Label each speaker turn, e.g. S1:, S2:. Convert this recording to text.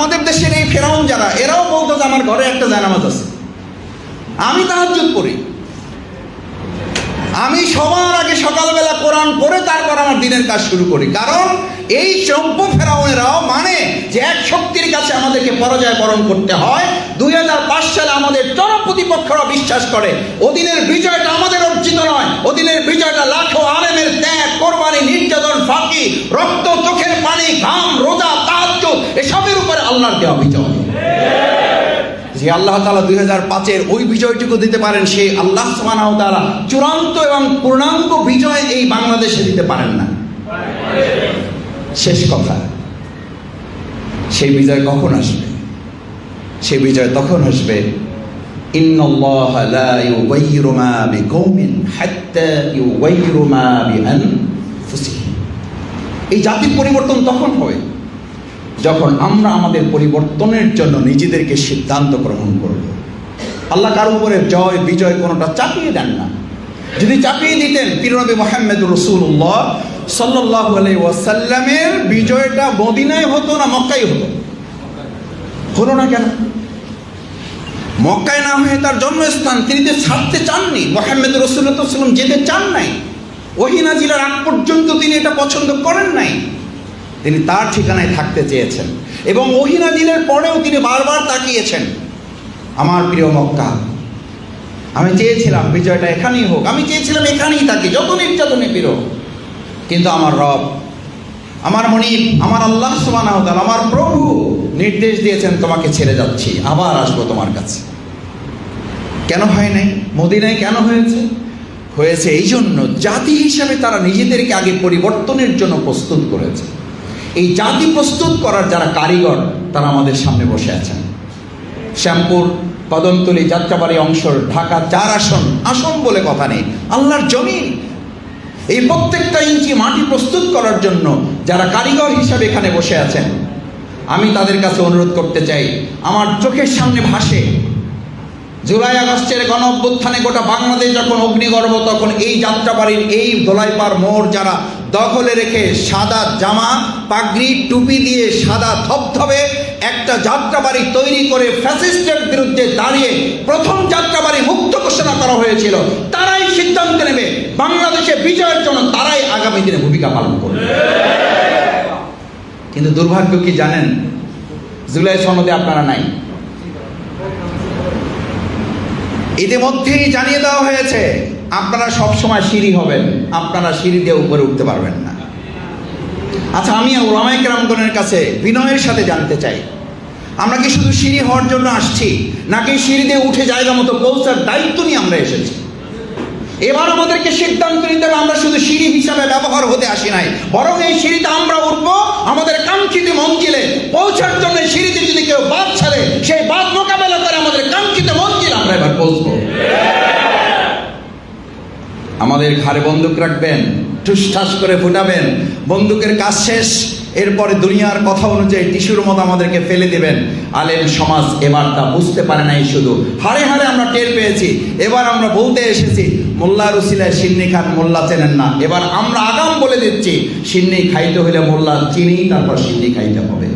S1: আমাদের দেশের এই ফেরাউন যারা, এরাও বলতো যে আমার ঘরে একটা জানামাজ আছে। আমি তাহাজ্জুদ করি আমি সবার আগে সকালবেলা কোরআন পড়ে তারপর আমার দিনের কাজ শুরু করি। কারণ এই সভ্য ফেরাউনেরাও মানে যে এক শক্তির কাছে আমাদেরকে পরাজয় বরণ করতে হয়। দুই হাজার পাঁচ সালে আমাদের চরম প্রতিপক্ষরা বিশ্বাস করে ওদিনের বিজয়টা আমাদের অর্জিত নয়। ওদিনের বিজয়টা লাখো আলেমের ত্যাগ, কোরবানি, নির্যাতন, ফাঁকি, রক্ত, চোখের পানি, ঘাম, রোজা তাহাজ্য এসবের উপরে আল্লাহর দেওয়া বিজয়। যে আল্লাহ তালা দুই হাজার পাঁচের ওই বিজয়টুকু দিতে পারেন সেই আল্লাহ সুবহানাহু তাআলা চূড়ান্ত এবং পূর্ণাঙ্গ বিজয় এই বাংলাদেশে দিতে পারেন না। শেষ কথা সেই বিজয় কখন আসবে? সেই বিজয় তখন আসবে এই জাতির পরিবর্তন তখন হবে। যখন আমরা আমাদের পরিবর্তনের জন্য নিজেদেরকে সিদ্ধান্ত গ্রহণ করব, আল্লাহ কার উপরে জয়, বিজয় কোনোটা চাপিয়ে দেন না। যদি চাপিয়ে দিতেন পিরনবী মোহাম্মদ রসুল্লাহ সাল্লাহ ওয়াসাল্লামের বিজয়টা মদিনায় হতো না মক্কাই হতো? হলো না কেন? মক্কায় না হয়ে তার জন্মস্থান তিনি তো ছাড়তে চাননি, মোহাম্মদ রসুল্লাহাম যেতে চান নাই। ওহিনা জেলার আগ পর্যন্ত তিনি এটা পছন্দ করেন নাই। তিনি তার ঠিকানায় থাকতে চেয়েছেন। এবং ওহিনা দিনের পরেও তিনি বারবার তাকিয়েছেন। আমার প্রিয় মক্কা, আমি চেয়েছিলাম বিজয়টা এখানেই হোক, আমি চেয়েছিলাম এখানেই থাকি, যত নির্যাতনে প্রিয় কিন্তু আমার রব, আমার মনিব, আমার আল্লাহ তাআলা, আমার প্রভু নির্দেশ দিয়েছেন, তোমাকে ছেড়ে যাচ্ছি, আবার আসব তোমার কাছে। কেন হয় নাই? মদিনায় কেন হয়েছে? হয়েছে এই জন্য জাতি হিসাবে তারা নিজেদেরকে আগে পরিবর্তনের জন্য প্রস্তুত করেছে। এই জাতি প্রস্তুত করার যারা কারিগর, তারা আমাদের সামনে বসে আছেন। শ্যামপুর কদমতলী যাত্রাবাড়ি অংশ ঢাকা চার আসন আসন বলে কথা নেই, আল্লাহর জমিন। এই প্রত্যেকটা ইঞ্চি মাটি প্রস্তুত করার জন্য যারা কারিগর হিসাবে এখানে বসে আছেন, আমি তাদের কাছে অনুরোধ করতে চাই, আমার চোখের সামনে ভাসে। জুলাই আগস্টের গণ অভ্যুত্থানে গোটা বাংলাদেশ যখন অগ্নিগর্ভ, তখন এই যাত্রাবাড়ির এই দোলাইপার মোড় যারা দখলে রেখে সাদা জামা, পাগড়ি, টুপি দিয়ে সাদা ধবধবে একটা যাত্রাবাড়ি তৈরি করে ফ্যাসিস্টের বিরুদ্ধে দাঁড়িয়ে প্রথম যাত্রাবাড়ি মুক্ত ঘোষণা করা হয়েছিল। তারাই সিদ্ধান্ত নেবে, বাংলাদেশে বিজয়ের জন্য তারাই আগামী দিনে ভূমিকা পালন করবে। কিন্তু দুর্ভাগ্য কি জানেন? জুলাই সনদে আপনারা নাই। ইতিমধ্যেই জানিয়ে দেওয়া হয়েছে, আপনারা সব সময় সিঁড়ি হবেন, আপনারা সিঁড়ি দিয়ে উপরে উঠতে পারবেন না। আচ্ছা আমি ওলামাইক রামগণের কাছে বিনয়ের সাথে জানতে চাই। আমরা কি শুধু সিঁড়ি হওয়ার জন্য আসছি, নাকি সিঁড়ি দিয়ে উঠে জায়গা মতো পৌঁছার দায়িত্ব নিয়ে আমরা এসেছি? এবার আমাদেরকে সিদ্ধান্ত নিতে হবে, আমরা শুধু সিঁড়ি হিসাবে ব্যবহার হতে আসি নাই, বরং এই সিঁড়িতে আমরা উঠবো, আমাদের কাঙ্ক্ষিত মঞ্জিলে পৌঁছার জন্য আমরা এবার পৌঁছবো আমাদের ঘাড়ে বন্দুক রাখবেন, ঠুসঠাস করে ফুটাবেন, বন্দুকের কাজ শেষ। এরপরে দুনিয়ার কথা অনুযায়ী টিস্যুর মতো আমাদেরকে ফেলে দেবেন। আলেম সমাজ এবার তা বুঝতে পারে নাই শুধু। হারে হারে আমরা টের পেয়েছি, এবার আমরা বলতে এসেছি মোল্লা রুসিলায় সিন্নি খান মোল্লা চেনেন না। এবার আমরা আগাম বলে দিচ্ছি, সিন্নি খাইতে হলে মোল্লা চিনি, তারপর সিন্নি খাইতে হবে।